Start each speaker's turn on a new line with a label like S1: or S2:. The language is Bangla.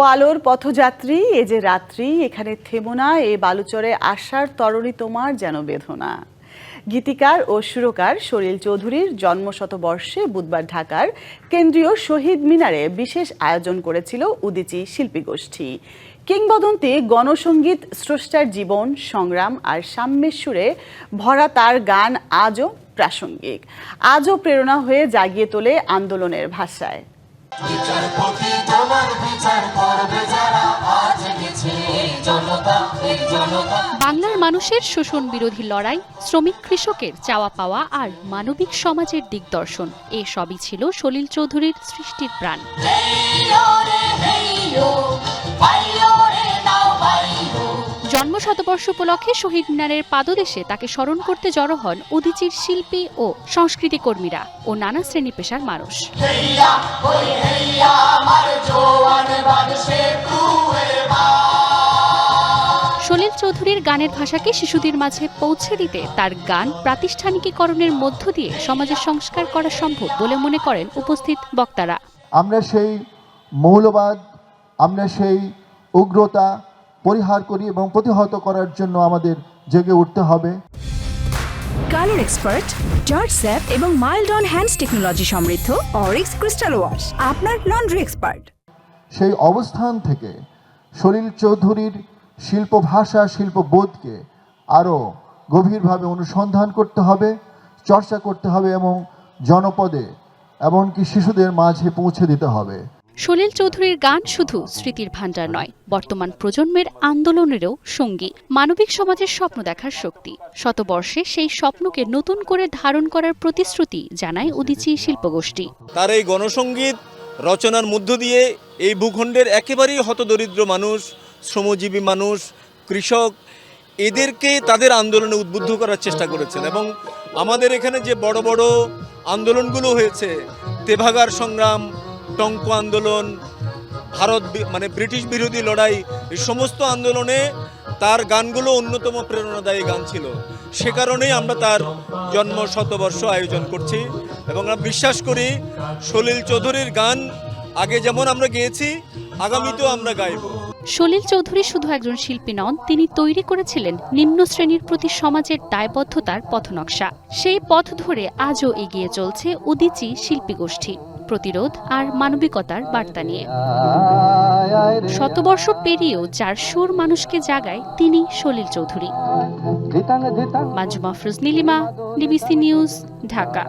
S1: আলোর পথযাত্রী, এ যে রাত্রি, এখানে থেমো না, এ বালুচরে আশার তরণী তোমার যেন বেদনা। গীতিকার ও সুরকার শরীল চৌধুরীর জন্মশতবর্ষে বুধবার ঢাকার কেন্দ্রীয় শহীদ মিনারে বিশেষ আয়োজন করেছিল উদিচি শিল্পী গোষ্ঠী কিংবদন্তি গণসঙ্গীত স্রষ্টার জীবন, সংগ্রাম আর সাম্যের সুরে ভরা তার গান আজও প্রাসঙ্গিক। আজও প্রেরণা হয়ে জাগিয়ে তোলে আন্দোলনের ভাষায়।
S2: বিচারপতি তোমার বিচার করবে যারা। আজ গেছে এই জনতা এই জনতা।
S3: বাংলার মানুষের শোষণ বিরোধী লড়াই শ্রমিক কৃষকের চাওয়া পাওয়া আর মানবিক সমাজের দিগদর্শন এ সবই ছিল সলিল চৌধুরীর সৃষ্টির প্রাণ। শতবর্ষ উপলক্ষে শহীদ মিনারের পাদদেশে তাকে স্মরণ করতে জড়ো হন উদিচির শিল্পী ও সংস্কৃতি কর্মীরা ও নানা শ্রেণি পেশার মানুষ। সলিল চৌধুরীর গানের ভাষাকে শিশুদের মাঝে পৌঁছে দিতে তার গান প্রাতিষ্ঠানিকীকরণের মধ্য দিয়ে সমাজের সংস্কার করা সম্ভব বলে মনে করেন উপস্থিত বক্তারা।
S4: আমরা সেই মৌলবাদ আমরা সেই উগ্রতা পরিহার করি এবং প্রতিহত করার জন্য আমাদের জেগে উঠতে হবে।
S5: কালার এক্সপার্ট জর্জ স্যাপ এবং মাইল্ড অন হ্যান্ডস টেকনোলজি সমৃদ্ধ অরিক্স ক্রিস্টাল ওয়াশ আপনার লন্ড্রি এক্সপার্ট।
S4: সেই অবস্থান থেকে সলিল চৌধুরীর শিল্প ভাষা শিল্পবোধকে আরও গভীরভাবে অনুসন্ধান করতে হবে চর্চা করতে হবে এবং জনপদে এমনকি শিশুদের মাঝে পৌঁছে দিতে হবে।
S3: সলিল চৌধুরীর গান শুধু স্মৃতির ভাণ্ডার নয়, বর্তমান প্রজন্মের আন্দোলনেরও সঙ্গী। মানবিক সমাজের স্বপ্ন দেখার শক্তি। শতবর্ষে সেই স্বপ্নকে নতুন করে ধারণ করার প্রতিশ্রুতি জানায় উদিচি শিল্পগোষ্ঠী।
S6: তার এই গণসঙ্গীত রচনার মধ্য দিয়ে এই ভূখণ্ডের একেবারেই হতদরিদ্র মানুষ, শ্রমজীবী মানুষ, কৃষক, এদেরকে তাদের আন্দোলনে উদ্বুদ্ধ করার চেষ্টা করেছেন এবং আমাদের এখানে যে বড় বড় আন্দোলনগুলো হয়েছে, তেভাগার সংগ্রাম টঙ্ক আন্দোলন, ভারত মানে ব্রিটিশ বিরোধী লড়াই, এই সমস্ত আন্দোলনে তার গানগুলো অন্যতম প্রেরণাদায়ী গান ছিল। সে কারণেই আমরা তার জন্ম শতবর্ষ আয়োজন করছি এবং আমরা বিশ্বাস করি সলিল চৌধুরীর গান আগে যেমন আমরা গেয়েছি, আগামীতেও আমরা গাইব।
S3: সলিল চৌধুরী শুধু একজন শিল্পী নন, তিনি তৈরি করেছিলেন নিম্ন শ্রেণির প্রতি সমাজের দায়বদ্ধতার পথনকশা। সেই পথ ধরে আজও এগিয়ে চলছে উদিচি শিল্পী গোষ্ঠী প্রতিরোধ আর মানবিকতার বার্তা নিয়ে। শতবর্ষ পেরিয়েও যার সুর মানুষকে জাগায় তিনি সলিল চৌধুরী। মাজুমা ফ্রুজ নীলিমা ডিবিসি নিউজ ঢাকা।